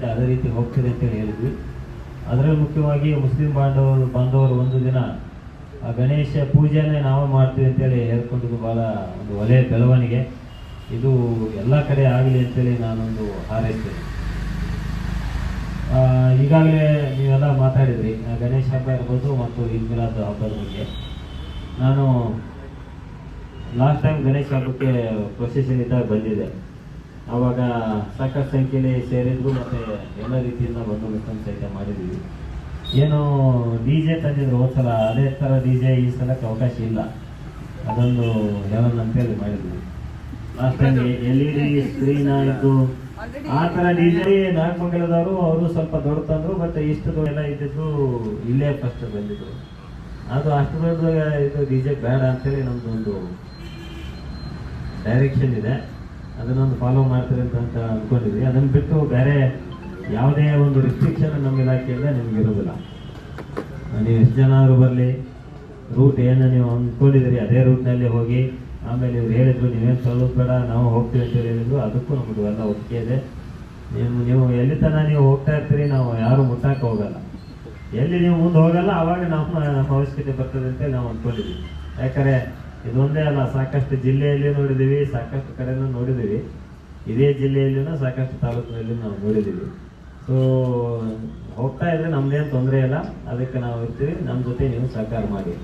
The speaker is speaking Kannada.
ಏನಿದೆ ಅದೇ ರೀತಿ ಹೋಗ್ತಿದೆ ಅಂತೇಳಿ ಹೇಳಿದ್ವಿ. ಅದರಲ್ಲಿ ಮುಖ್ಯವಾಗಿ ಮುಸ್ಲಿಂ ಬಾಂಧವರು ಬಾಂಧವರು ಒಂದು ದಿನ ಆ ಗಣೇಶ ಪೂಜೆನೇ ನಾವು ಮಾಡ್ತೀವಿ ಅಂತೇಳಿ ಹೇಳ್ಕೊಂಡಿದ್ದು ಭಾಳ ಒಂದು ಒಳ್ಳೆಯ ಬೆಳವಣಿಗೆ. ಇದು ಎಲ್ಲ ಕಡೆ ಆಗಲಿ ಅಂತೇಳಿ ನಾನೊಂದು ಹಾರೈಸ್ತೇನೆ. ಈಗಾಗಲೇ ನೀವೆಲ್ಲ ಮಾತಾಡಿದ್ರಿ. ಗಣೇಶ ಹಬ್ಬ ಇರ್ಬೋದು ಮತ್ತು ಈದ್ ಮಿಲಾದ್ ಹಬ್ಬದ ಬಗ್ಗೆ. ನಾನು ಲಾಸ್ಟ್ ಟೈಮ್ ಗಣೇಶ ಹಬ್ಬಕ್ಕೆ ಪ್ರೊಸೆಷನ್ ಇದ್ದಾಗ ಬಂದಿದೆ ಆವಾಗ ಸಾಕಷ್ಟು ಸಂಖ್ಯೆಯಲ್ಲಿ ಸೇರಿದ್ರು ಮತ್ತು ಎಲ್ಲ ರೀತಿಯಿಂದ ಬಂದೋಬಸ್ತ ಸಹಿತ ಮಾಡಿದ್ವಿ. ಏನು ಡಿ ಜೆ ತಂದಿದ್ರು ಹೋದ್ಸಲ, ಅದೇ ಥರ ಡಿ ಜೆ ಈ ಸಲಕ್ಕೆ ಅವಕಾಶ ಇಲ್ಲ. ಅದೊಂದು ಹೇಳೋಣ ಅಂತೇಳಿ ಮಾಡಿದ್ವಿ. Last time L E D screen ಆಯಿತು. ಆ ಥರ ಡಿ ಜೆ ನಾಗಮಂಗಲದವರು, ಅವರು ಸ್ವಲ್ಪ ದೊಡ್ಡ ತಂದರು ಬಟ್ ಇಷ್ಟು ಎಲ್ಲ ಇದ್ದಿದ್ದು ಇಲ್ಲೇ ಫಸ್ಟ್ ಬಂದಿದ್ರು ಅದು ಅಷ್ಟು ದೊಡ್ಡ ಇದು ಡಿ ಜೆ ಬೇಡ ಅಂತೇಳಿ ನಮ್ಮದೊಂದು ಡೈರೆಕ್ಷನ್ ಇದೆ. ಅದನ್ನೊಂದು ಫಾಲೋ ಮಾಡ್ತೀರಿ ಅಂತ ಅಂದ್ಕೊಂಡಿದ್ವಿ ಅದನ್ನು ಬಿಟ್ಟು ಬೇರೆ ಯಾವುದೇ ಒಂದು ರಿಸ್ಟ್ರಿಕ್ಷನ್ ನಮ್ಮ ಇಲಾಖೆಯಿಂದ ನಿಮ್ಗೆ ಇರೋದಿಲ್ಲ ನೀವು ಎಷ್ಟು ಜನ ಆದರೂ ಬರಲಿ ರೂಟ್ ಏನು ನೀವು ಅಂದ್ಕೊಂಡಿದ್ದೀರಿ ಅದೇ ರೂಟ್ನಲ್ಲಿ ಹೋಗಿ, ಆಮೇಲೆ ಇವ್ರು ಹೇಳಿದ್ರು, ನೀವೇನು ತಳ್ಳೋದು ಬೇಡ ನಾವು ಹೋಗ್ತೀವಿ ಅಂತ ಹೇಳಿದ್ರು, ಅದಕ್ಕೂ ನಮ್ಮದು ಎಲ್ಲ ಒಪ್ಪಿಗೆ ಇದೆ. ನೀವು ನೀವು ಎಲ್ಲಿ ತನಕ ನೀವು ಹೋಗ್ತಾ ಇರ್ತೀರಿ, ನಾವು ಯಾರು ಮುಟ್ಟಕ್ಕೆ ಹೋಗಲ್ಲ. ಎಲ್ಲಿ ನೀವು ಮುಂದೆ ಹೋಗಲ್ಲ ಆವಾಗ ನಮ್ಮ ನಮ್ಮ ಅವಶ್ಯಕತೆ ಬರ್ತದೆ ಅಂತ ನಾವು ಅಂದ್ಕೊಂಡಿದ್ದೀವಿ ಯಾಕಂದರೆ ಇದೊಂದೇ ಅಲ್ಲ, ಸಾಕಷ್ಟು ಜಿಲ್ಲೆಯಲ್ಲಿ ನೋಡಿದ್ದೀವಿ, ಸಾಕಷ್ಟು ಕಡೆನೂ ನೋಡಿದ್ದೀವಿ. ಇದೇ ಜಿಲ್ಲೆಯಲ್ಲಿನೂ ಸಾಕಷ್ಟು ತಾಲೂಕಿನಲ್ಲಿ ನಾವು ನೋಡಿದ್ದೀವಿ. ಸೊ ಹೋಗ್ತಾ ಇದ್ರೆ ನಮ್ದೇನು ತೊಂದರೆ ಇಲ್ಲ. ಅದಕ್ಕೆ ನಾವು ಇರ್ತೀವಿ. ನಮ್ಮ ಜೊತೆ ನೀವು ಸಹಕಾರ ಮಾಡಿ.